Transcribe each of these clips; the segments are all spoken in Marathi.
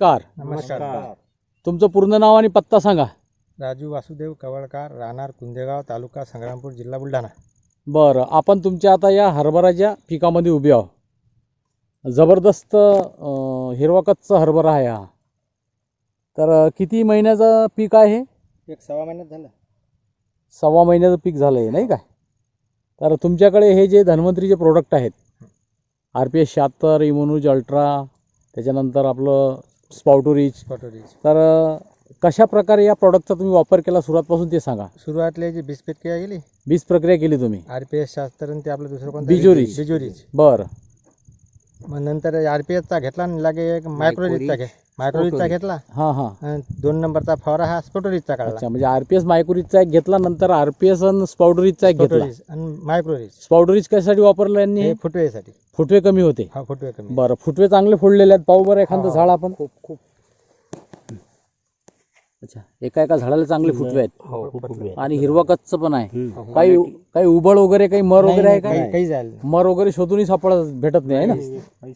कार नमस्कार. तुमचं पूर्ण नाव आणि पत्ता सांगा. राजू वासुदेव कवळकार राहणार कुंदेगाव तालुका संग्रामपूर जिल्हा बुलढाणा. बरं आपण तुमच्या आता या हरभराच्या पिकामध्ये उभे आहो जबरदस्त अं, हिरवा कच्च हरभरा आहे हा. तर किती महिन्याचं पीक आहे? एक सव्वा महिन्यात झालं. सव्वा महिन्याचं पीक झालं आहे नाही काय तर तुमच्याकडे हे जे धन्वंतरीचे प्रोडक्ट आहेत आर पी एस शहात्तर इमोनूज अल्ट्रा त्याच्यानंतर आपलं स्पाउटोरिच कटोरी तर कशा प्रकारे या प्रॉडक्टचा तुम्ही वापर केला? सुरुवातपासून ते सांगा. सुरुवातले जी बीज प्रक्रिया गेली बीज प्रक्रिया केली तुम्ही. आर पी एस शास्त्र आणि ते आपलं दुसरं कोणतं? बिजोरीज. बिजोरीज बरं. मग नंतर आर पी एसचा घेतला आणि लागे एक मायक्रोरीजचा घे मायक्रोरीजचा घेतला. हां हां. आणि दोन नंबरचा फवारा हा स्पोटोरीजचा काढला. अच्छा म्हणजे आर पी एस मायक्रोरीजचा एक घेतला नंतर आर पी एस आणि स्पाउडरीजचा एक घेतला. स्पोटोरीज आणि मायक्रोरीज स्पाउडरीज कशासाठी वापरलं यांनी? हे हे? फुटवेसाठी फुटवे कमी होते. हा फुटवे कमी. बरं फुटवे चांगले फोडलेले आहेत. पाहू बरं एखादं हा. झाड आपण. खूप खूप. अच्छा. एका एका झाडाला चांगले फुटवे आहेत. आणि हिरवा कच्च पण आहे. काही काही उबळ वगैरे काही मर वगैरे आहे का? काही काही झालं नाही. मर वगैरे शोधूनही सापडत भेटत नाही आहे ना?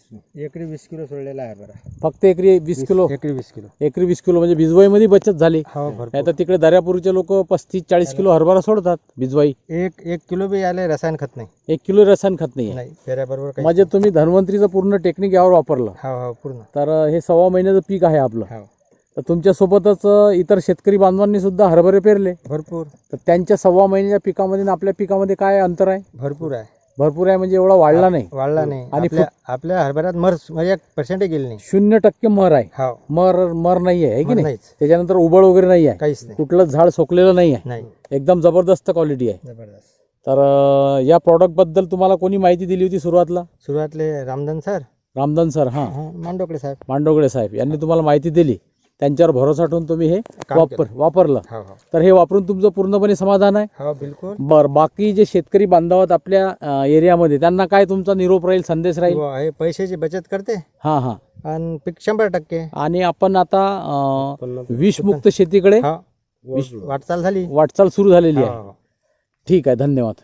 एकरी वीस किलो सोडलेला आहे बरं. फक्त एकरी वीस किलो? एकरी वीस किलो. एकरी वीस किलो म्हणजे बिजवाईमध्ये बचत झाली. हो नाही भरपूर. तर तिकडे दर्यापूरचे लोक पस्तीस चाळीस किलो हरभरा सोडतात बिजवाई एक एक किलो बी आले रसायन खत नाही. एक किलो रसायन खत नाही. नाही पेऱ्याबरोबर काही म्हणजे तुम्ही धन्वंतरीचं पूर्ण टेक्निक यावर वापरलं. हो हो पूर्ण. तर हे सव्वा महिन्याचं पीक आहे आपलं. हो. तर तुमच्यासोबतच इतर शेतकरी बांधवांनी सुद्धा हरभरे पेरले. भरपूर. तर त्यांच्या सव्वा महिन्याच्या पिकामध्ये आणि आपल्या पिकामध्ये काय अंतर आहे? भरपूर आहे. भरपूर आहे म्हणजे एवढा वाढला नाही. वाढला नाही. आणि आपल्या आपल्या हरभऱ्यात मर म्हणजे पर्सेंट गेली नाही. शून्य टक्के मर आहे. हो. मर मर नाही आहे है की मर नाही? नाहीच. त्याच्यानंतर उबळ वगैरे नाही आहे काहीच नाही. कुठलं झाड सोकलेलं नाही आहे नाही. एकदम जबरदस्त क्वालिटी आहे. जबरदस्त. तर अं, या प्रॉडक्टबद्दल तुम्हाला कोणी माहिती दिली होती सुरुवातला? सुरुवातले रामधन सर. रामदान सर हां. मांडोकडे साहेब. मांडोगडे साहेब यांनी तुम्हाला माहिती दिली. त्यांच्यावर भरोसा ठेवून तुम्ही हे वापर वापरलं. हो हो. तर हे वापरून तुमचं पूर्णपणे समाधान आहे. हो बिलकुल. बर बाकी जे शेतकरी बांधव आहेत आपल्या एरियामध्ये त्यांना काय तुमचा निरोप राहील संदेश राहील? पैशाची बचत करते. हां हां. आणि पीक शंभर टक्के. आणि आपण आता विषमुक्त शेतीकडे वाटचाल झाली. वाटचाल सुरू झालेली आहे. ठीक आहे धन्यवाद.